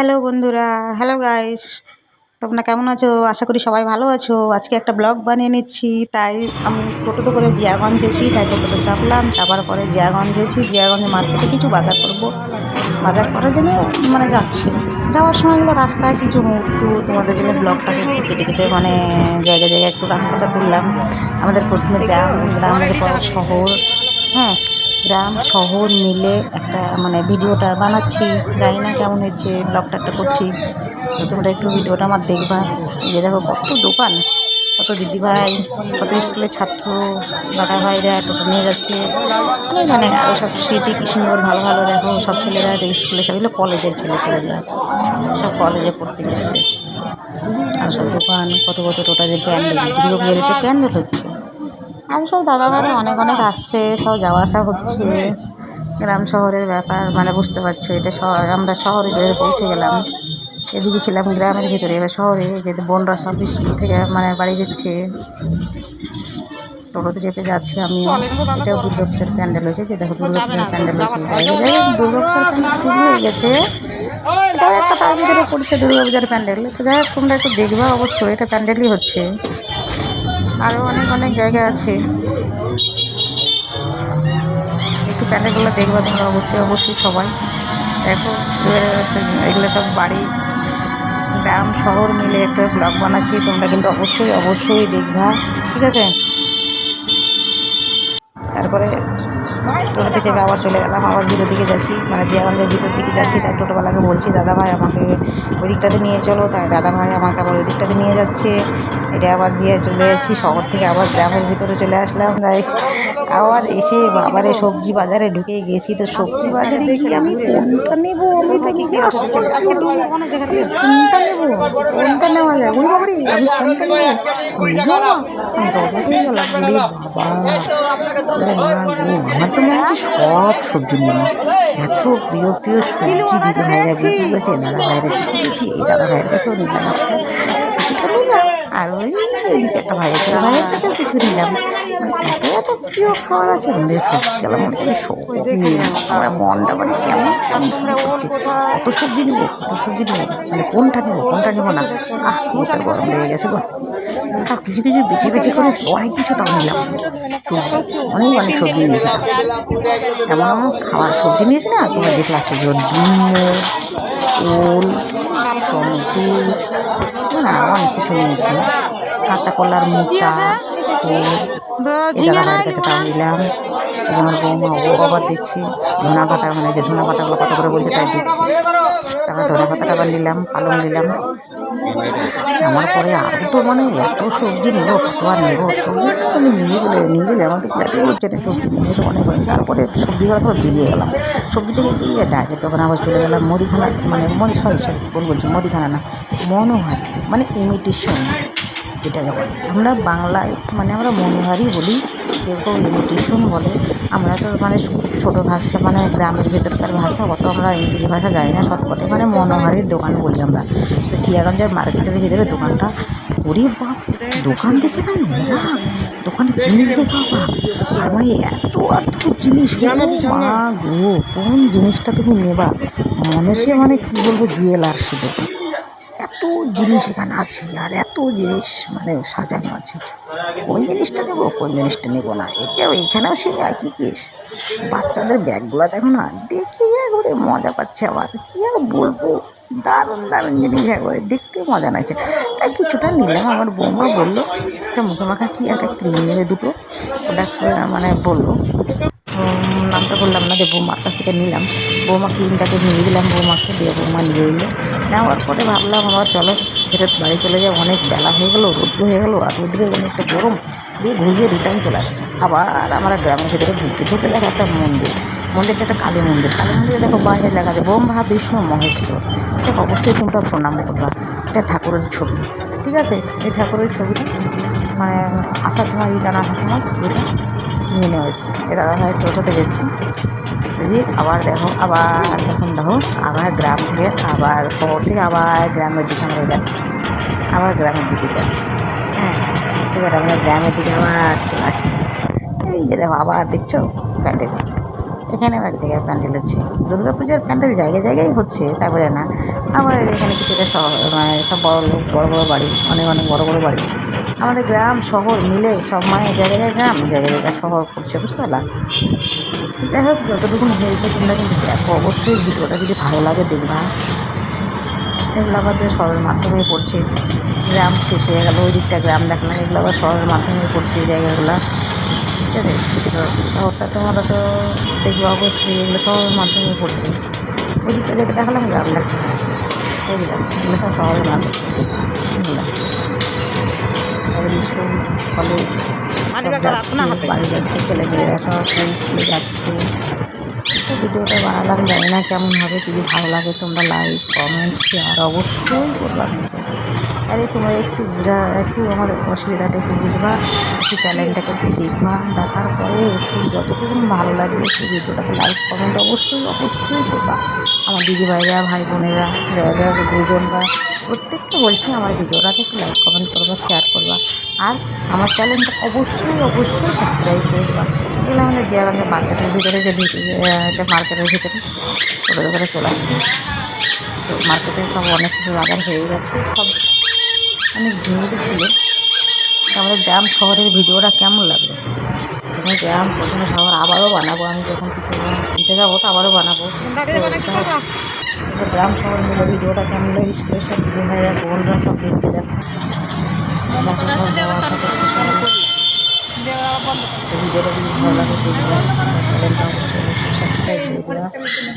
Hello বন্ধুরা, hello guys তোমরা কেমন আছো? আশা করি সবাই ভালো আছো। আজকে একটা ব্লগ বানিয়ে নিচ্ছি, তাই আমি টোটোতে করে জিয়াগঞ্জ এসি তাই টোটোতে চাপলাম। তারপর পরে জিয়াগঞ্জ এসি জিয়াগঞ্জে মার্কেটে কিছু বাজার করব। বাজার করার জন্য মানে যাচ্ছি। যাওয়ার সময় রাস্তায় কিছু মুহূর্ত, তোমাদের জন্য ব্লগটাকে কেটে কেটে মানে জায়গায় জায়গায় একটু রাস্তাটা তুললাম। আমাদের প্রথমে গ্রাম, গ্রামের পর শহর। হ্যাঁ গ্রাম, শহর মিলে একটা মানে ভিডিওটা বানাচ্ছি। জানি না কেমন হচ্ছে ব্লগটা একটা করছি। তো তোমরা একটু ভিডিওটা আমার দেখবা। যে দেখো কত দোকান। কত দিদিভাই, কত স্কুলের ছাত্র, দাদা ভাইরা টোটো নিয়ে যাচ্ছে। অনেক মানে আরও সব স্মৃতি কি সুন্দর, ভালো ভালো। দেখো সব ছেলেরা স্কুলে সব এগুলো কলেজের ছেলে ছেলেরা। সব কলেজে পড়তে এসছে। আর সব দোকান, কত কত টোটা যে প্যান্ডেল দুর্গা পুজোর প্যান্ডেল হচ্ছে। আর সব দাদাভাইরা অনেক অনেক আসছে, সব যাওয়া আসা হচ্ছে। গ্রাম শহরের ব্যাপার মানে বুঝতে পারছ, এটা আমরা শহরে পৌঁছে গেলাম, এদিকে ছিলাম গ্রামের ভিতরে, এবার শহরে যে বোনরা সব স্কুল থেকে মানে বাড়ি যাচ্ছে। টোটোতে চেপে যাচ্ছি আমি এটাও দুর্গাপুরের প্যান্ডেল হয়েছে, যে দেখো দুর্গাপুরের প্যান্ডেল হয়েছে। দুর্গাপুরের প্যান্ডেল শুরু হয়ে গেছে। একটা তার ভিতরে পড়ছে দুর্গাপূজার প্যান্ডেল। তো যাই হোক, তোমরা একটু দেখবা অবশ্যই, এটা প্যান্ডেলই হচ্ছে। আরও অনেক অনেক জায়গা আছে। একটু প্যান্ডেলগুলো দেখবা তোমরা অবশ্যই অবশ্যই সবাই। দেখো এগুলো সব বাড়ি, গ্রাম, শহর মিলে একটা ব্লগ বানাচ্ছি, তোমরা কিন্তু অবশ্যই অবশ্যই দেখবা, ঠিক আছে? তারপরে টোটো থেকে আবার চলে গেলাম, আবার ভিতর দিকে যাচ্ছি মানে জিয়াগঞ্জের ভিতর দিকে যাচ্ছি তাই টোটোওয়ালাকে বলছি দাদা ভাই আমাকে ওই দিকটাতে নিয়ে চলো। তাই দাদা ভাই আমাকে আবার ওই দিকটাতে নিয়ে যাচ্ছে। এটা আবার দিয়ে চলে যাচ্ছি শহর থেকে আবার গ্রামের ভিতরে চলে আসলাম। তাই আবার এসে বাবারে সবজি বাজারে ঢুকে গেছি। তো সবজি বাজারে কি আমি কোনটা নেব? আমি থাকি কি কোনটা নেব? কোনটা নেওয়া যায়? ওই বাবারে আমি কোনটা নেব? আমার তো মনে হচ্ছে সব সবজি নেব। এত প্রিয় প্রিয় সবজি দিদি ভাইরা দাদা ভাইরা বিক্রি দাদা ভাইয়ের কাছেও নিলাম আর ওই ওইদিকে একটা ভাইয়ের ভাইয়ের কিছু নিলাম। এত প্রিয় খাবার আছে সবজি গেলাম মনে করি সব নিয়ে আমার মনটা মানে কেমন কেমন করছে কত সবজি নেব কত সবজি নেব? মানে কোনটা নেব কোনটা নেব না? আহ গরম লেগে গেছে গো। কিছু কিছু বেছে বেছে করে অনেক কিছু তাও নিলাম। সবজি অনেক অনেক সবজি নিয়েছিলাম এমন এমন খাবার সবজি নিয়েছি না তোমরা দেখলে আশ্চর্য। ডিম ওল টমেটো অনেক কিছু নিয়েছি কাঁচা কলার মোচা তাও নিলাম। এই যে আমার বৌমা ও আবার দেখছি ধনা পাতা মানে যে ধনা পাতাগুলো কত করে বলছে তাই দেখছি তারপর ধনা পাতাটা আবার নিলাম পালং নিলাম। আমার পরে আরও তো মানে এত সবজি নেব কত আর নেব? সবজি তো আমি নিয়ে গেলে নিয়ে গেলে আমার তো হচ্ছে না সবজি নিয়ে তো অনেক তারপরে সবজিগুলো তো বেরিয়ে গেলাম। সবজি থেকে বেরিয়ে ডাকে তখন আবার চলে গেলাম মুদিখানা মানে মদি সরি সরি বলছি মুদিখানা না মনোহারি মানে ইমিটেশন। যেটাকে বলে। আমরা বাংলায় মানে আমরা মনোহারি বলি কেউ কেউ ইমিটেশন বলে। আমরা তো মানে ছোটো ভাষা মানে গ্রামের ভেতরকার ভাষা অত আমরা ইংরেজি ভাষা জানি না শর্টকাটে মানে মনোহারির দোকান বলি আমরা। তো জিয়াগঞ্জের মার্কেটের ভিতরে দোকানটা। ওরে বাপ দোকান দেখে তো নোরা দোকানের জিনিস দেখা বাপ আর মানে এত এত জিনিস মা গো কোন জিনিসটা তুমি নেবা? মনে হচ্ছে মানে কী বলব জুয়েলার্স দোকান এত জিনিস এখানে আছে, আর এত জিনিস মানে সাজানো আছে। কোন জিনিসটা নেব, কোন জিনিসটা নেব না? এটাও এখানেও সেই একই কেস বাচ্চাদের ব্যাগগুলো দেখো না, দেখি একবারে মজা পাচ্ছে আবার। কী আর বলব? দারুণ দারুণ জিনিস একবারে দেখতে মজা লাগছে। তাই কিছুটা নিলাম, আমার বৌমা বলল, একটা মুখে মাখা কী, একটা ক্রিম নেবে দুটো। ওটা মানে বলল নামটা বললাম না যে বৌমার কাছ থেকে নিলাম। বৌমা ক্রিমটাকে নিয়ে দিলাম, বৌমাকে দিয়ে বৌমা নিয়ে নিল নেওয়ার পরে ভাবলাম, আবার চলো, ফেরত বাড়ি চলে যাও অনেক বেলা হয়ে গেলো রোদ্র হয়ে গেলো, আর রোদ্রে অনেকটা গরম। দিয়ে ঘুরিয়ে রিটার্ন চলে আসছে। আবার আমরা গ্রামের ভিতরে ঢুকতে ঢুকে দেখা একটা মন্দির। মন্দিরটা একটা কালী মন্দির। কালী মন্দিরে দেখো বাইরে লেখা আছে ব্রহ্মা বিষ্ণু মহেশ্বর। এটা অবশ্যই তোমরা প্রণাম করবা। এটা ঠাকুরের ছবি। ঠিক আছে? এই ঠাকুরের ছবিটা মানে আসার সময় রিটার্ন আসার সময় ছবিটা। নিয়ে নেওয়া হয়েছে। এ দাদা ভাই টোটোতে যাচ্ছি। যদি আবার দেখো, আবার দেখুন দেখো, আবার গ্রাম থেকে আবার শহর থেকে আবার গ্রামের দিকে আমরা যাচ্ছি। আবার গ্রামের দিকে যাচ্ছি। হ্যাঁ এবার আমরা গ্রামের দিকে আবার আসছি। এই যে দেখো, আবার দেখছ? প্যান্ডেল। এখানেও এক জায়গায় প্যান্ডেল হচ্ছে। দুর্গা পূজার প্যান্ডেল জায়গায় জায়গায় হচ্ছে তারপরে না। আবার এখানে কিছুটা শহর মানে সব বড়ো লোক, বড়ো বড়ো বাড়ি, অনেক অনেক বড়ো বড়ো বাড়ি। আমাদের গ্রাম, শহর মিলে সব মানে জায়গায় জায়গায় গ্রাম, জায়গায় জায়গায় শহর করছে, বুঝতে পারলাম যাই হোক, যতটুকু হয়েছে তোমরা কিন্তু দেখো, অবশ্যই ভিডিওটা যদি ভালো লাগে দেখবা। এগুলো আবার শহরের মাধ্যমে পড়ছে। গ্রাম শেষ হয়ে গেল, ওই দিকটা গ্রাম দেখলাম, এগুলো আবার শহরের মাধ্যমে পড়ছে এই জায়গাগুলো। আছে তো শহরটা তোমরা তো দেখবে অবশ্যই এগুলো শহরের মাধ্যমে পড়ছে ওই দিকটা যেটা দেখালাম গ্রাম এইগুলো এগুলো সব শহরের মাধ্যমে এগুলো স্কুল কলেজ বাড়ি যাচ্ছে ছেলেমেয়েরা সব স্কুলে যাচ্ছে। তো ভিডিওটা বানালাম জানি না কেমন হবে যদি ভালো লাগে তোমরা লাইক কমেন্ট শেয়ার অবশ্যই করবা। আরে তোমরা একটু বুঝা, একটু আমার অসুবিধাটা একটু বুঝবা, একটু চ্যানেলটাকে একটু দেখবা, দেখার পরে একটু যতটুকু ভালো লাগবে একটু ভিডিওটাতে লাইক কমেন্ট অবশ্যই অবশ্যই করবা আমার দিদি ভাইরা ভাই বোনেরা যারা দুজনরা প্রত্যেকটা বলছি আমার ভিডিওটাতে একটু লাইক কমেন্ট করবা শেয়ার করবা। আর আমার চ্যানেলটা অবশ্যই অবশ্যই সাবস্ক্রাইব করে দেবা। এগুলো আমাদের জিয়াগঞ্জ মার্কেটের ভিতরে যে এটা মার্কেটের ভিতরে ছোটো দোকানে চলে আসছে। তো মার্কেটে সব অনেক কিছু বাগান হয়ে গেছে, সব অনেক ভিড় ছিল। আমাদের গ্রাম শহরের ভিডিওটা কেমন লাগল? প্রথমে গ্রাম প্রথমে শহর আবারও বানাবো। আমি যখন কিছু কিনতে যাব তো আবারও বানাবো। গ্রাম শহর মিলে ভিডিওটা কেমন লাগে স্কুলের সব দিদি ভাইরা বোনরা সব দেখতে যাচ্ছে ভিডিওটা যদি ভালো লাগে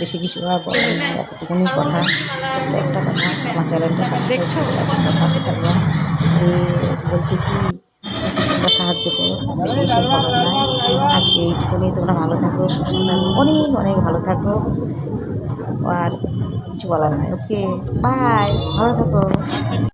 বেশি কিছু আর বলার নেই এতটুকুনি কথা একটা কথা। আমার চ্যানেলটা দেখছ? পাশে বলছি কি তোমরা সাহায্য করো বেশি কিছু বলার নাই আজকে এইটুকুনি। তোমরা ভালো থাকো সুস্থ থাকো অনেক অনেক ভালো থাকো। আর কিছু বলার নাই। ওকে বাই ভালো থাকো।